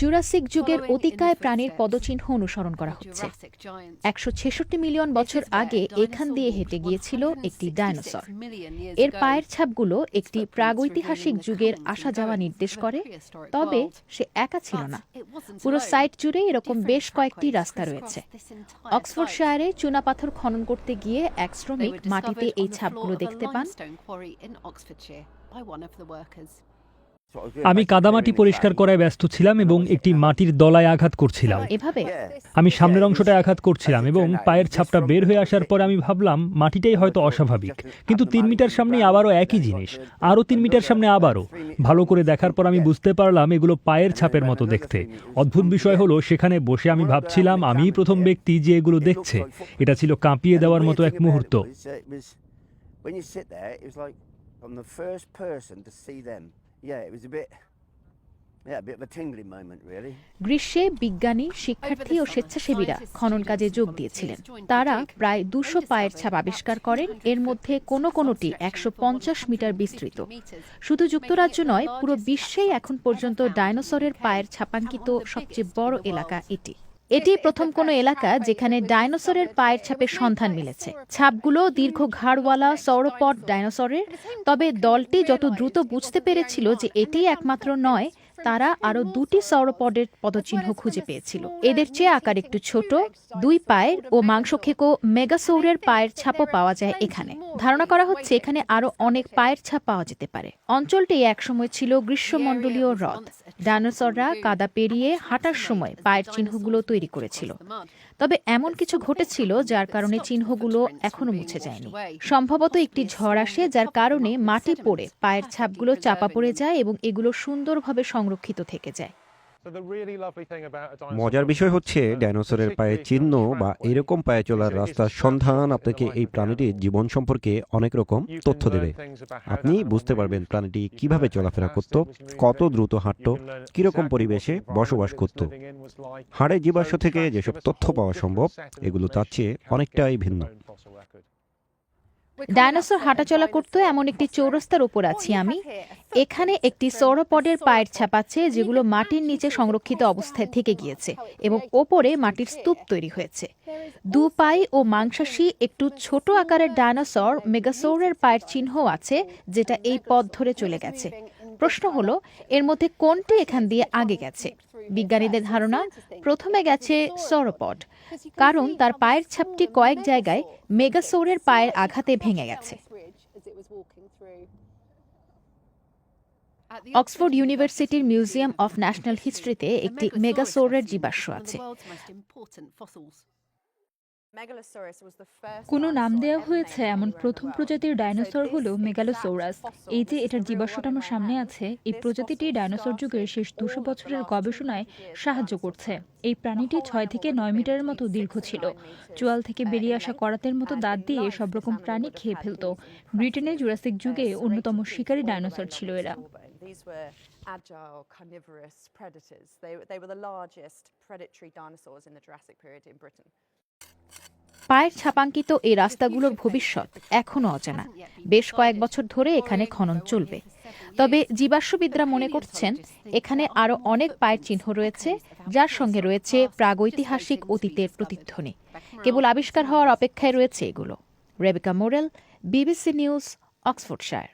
Jurassic যুগের অতিকায় প্রাণীর পদচিহ্ন অনুসরণ করা হচ্ছে। একশো ছেষট্টি মিলিয়ন বছর আগে এখান দিয়ে হেঁটে গিয়েছিল একটি ডাইনোসর এর পায়ের ছাপগুলো একটি প্রাগৈতিহাসিক যুগের আসা যাওয়া নির্দেশ করে তবে সে একা ছিল না। পুরো সাইট জুড়ে এরকম বেশ কয়েকটি রাস্তা রয়েছে। অক্সফোর্ডশায়ারে চুনাপাথর খনন করতে গিয়ে এক শ্রমিক মাটিতে এই ছাপগুলো দেখতে পান। আমি কাদামাটি পরিষ্কার করায় ব্যস্ত ছিলাম এবং একটি মাটির দলায় আঘাত করছিলাম। এভাবে? আমি সামনের অংশটায় আঘাত করছিলাম এবং পায়ের ছাপটা বের হয়ে আসার পর আমি ভাবলাম মাটিটাই হয়তো অস্বাভাবিক। কিন্তু তিন মিটার সামনে আবারও একই জিনিস আরও তিন মিটার সামনে আবারও। ভালো করে দেখার পর আমি বুঝতে পারলাম এগুলো পায়ের ছাপের মতো দেখতে। অদ্ভুত বিষয় হলো সেখানে বসে আমি ভাবছিলাম আমিই প্রথম ব্যক্তি যে এগুলো দেখছে। এটা ছিল কাঁপিয়ে দেওয়ার মতো এক মুহূর্ত। When you sit there, it was like I'm the first person to see them. Yeah, it was a bit, yeah, a bit of a tingling moment, really. গ্রীষ্মে বিজ্ঞানী শিক্ষার্থী ও স্বেচ্ছাসেবীরা খনন কাজে যোগ দিয়েছিলেন। তারা প্রায় দুশো পায়ের ছাপ আবিষ্কার করেন। এর মধ্যে কোনো কোনোটি একশো পঞ্চাশ মিটার বিস্তৃত। শুধু যুক্তরাজ্য নয় পুরো বিশ্বেই এখন পর্যন্ত ডাইনোসরের পায়ের ছাপাঙ্কিত সবচেয়ে বড় এলাকা এটি। এটি প্রথম কোনো এলাকা যেখানে ডাইনোসরের পায়ের ছাপের সন্ধান মিলেছে। ছাপগুলো দীর্ঘ ঘাড়ওয়ালা সৌরপড ডাইনোসরের, তবে দলটি যত দ্রুত বুঝতে পেরেছিল যে এটি একমাত্র নয়, তারা আরও দুটি সৌরপডের পদচিহ্ন খুঁজে পেয়েছিল। এদের চেয়ে আকার একটু ছোট, দুই পায়ের ও মাংসখেকো মেগাসৌরের পায়ের ছাপও পাওয়া যায় এখানে। ধারণা করা হচ্ছে এখানে আরও অনেক পায়ের ছাপ পাওয়া যেতে পারে। অঞ্চলটি একসময় ছিল গ্রীষ্মমণ্ডলীয় হ্রদ। ডাইনোসররা কাদা পেরিয়ে হাঁটার সময় পায়ের চিহ্নগুলো তৈরি করেছিল। তবে এমন কিছু ঘটেছিল যার কারণে চিহ্নগুলো এখনও মুছে যায়নি। সম্ভবত একটি ঝড় আসে যার কারণে মাটি পড়ে পায়ের ছাপগুলো চাপা পড়ে যায় এবং এগুলো সুন্দরভাবে সংরক্ষিত থেকে যায়। মজার বিষয় হচ্ছে ডাইনোসরের পায়ের চিহ্ন বা এরকম পায়ে চলার রাস্তার সন্ধান আপনাকে এই প্রাণীটির জীবন সম্পর্কে অনেক রকম তথ্য দেবে। আপনি বুঝতে পারবেন প্রাণীটি কীভাবে চলাফেরা করত কত দ্রুত হাঁটত কীরকম পরিবেশে বসবাস করত। হাড়ের জীবাশ্ম থেকে যেসব তথ্য পাওয়া সম্ভব এগুলো তার চেয়ে অনেকটাই ভিন্ন। ডাইনোসর হাঁটাচলা করতো এমন একটি চৌরাস্তার উপর আছি আমি। এখানে একটি সৌরপডের পায়ের ছাপ আছে যেগুলো মাটির নিচে সংরক্ষিত অবস্থায় থেকে গিয়েছে এবং ওপরে মাটির স্তূপ তৈরি হয়েছে। দু পাই ও মাংসাশী একটু ছোট আকারের ডায়নোসর মেগাসৌরের পায়ের চিহ্ন আছে যেটা এই পথ ধরে চলে গেছে। প্রশ্ন হলো এর মধ্যে কোনটি এখান দিয়ে আগে গেছে? বিজ্ঞানীদের ধারণা প্রথমে গেছে সরোপড কারণ তার পায়ের ছাপটি কয়েক জায়গায় মেগাসোরের পায়ের আঘাতে ভেঙে গেছে। অক্সফোর্ড ইউনিভার্সিটির মিউজিয়াম অফ ন্যাশনাল হিস্ট্রিতে একটি মেগাসোরের জীবাশ্ম আছে। কোনো নাম দেওয়া হয়েছে এমন প্রথম প্রজাতির ডাইনোসর হলো মেগালোসৌরাস এই যে এটার জীবাশ্মটা আমার সামনে আছে এই প্রজাতিটি ডাইনোসর যুগের শেষ দুশো বছরের গবেষণায় সাহায্য করছে। এই প্রাণীটি ছয় থেকে নয় মিটারের মতো দীর্ঘ ছিল। চোয়াল থেকে বেরিয়ে আসা করাতের মতো দাঁত দিয়ে সব রকম প্রাণী খেয়ে ফেলত। ব্রিটেনে জুরাসিক যুগে অন্যতম শিকারী ডাইনোসর ছিল এরা। These were agile, carnivorous predators. They, they were the largest predatory dinosaurs in the Jurassic period in Britain. পায়ের ছাপাঙ্কিত এই রাস্তাগুলোর ভবিষ্যৎ এখনও অজানা বেশ কয়েক বছর ধরে এখানে খনন চলবে। তবে জীবাশ্মবিদরা মনে করছেন, এখানে আরও অনেক পায়ের চিহ্ন রয়েছে, যার সঙ্গে রয়েছে প্রাগৈতিহাসিক অতীতের প্রতিধ্বনি। কেবল আবিষ্কার হওয়ার অপেক্ষায় রয়েছে এগুলো। Rebecca Morel, BBC News, Oxfordshire.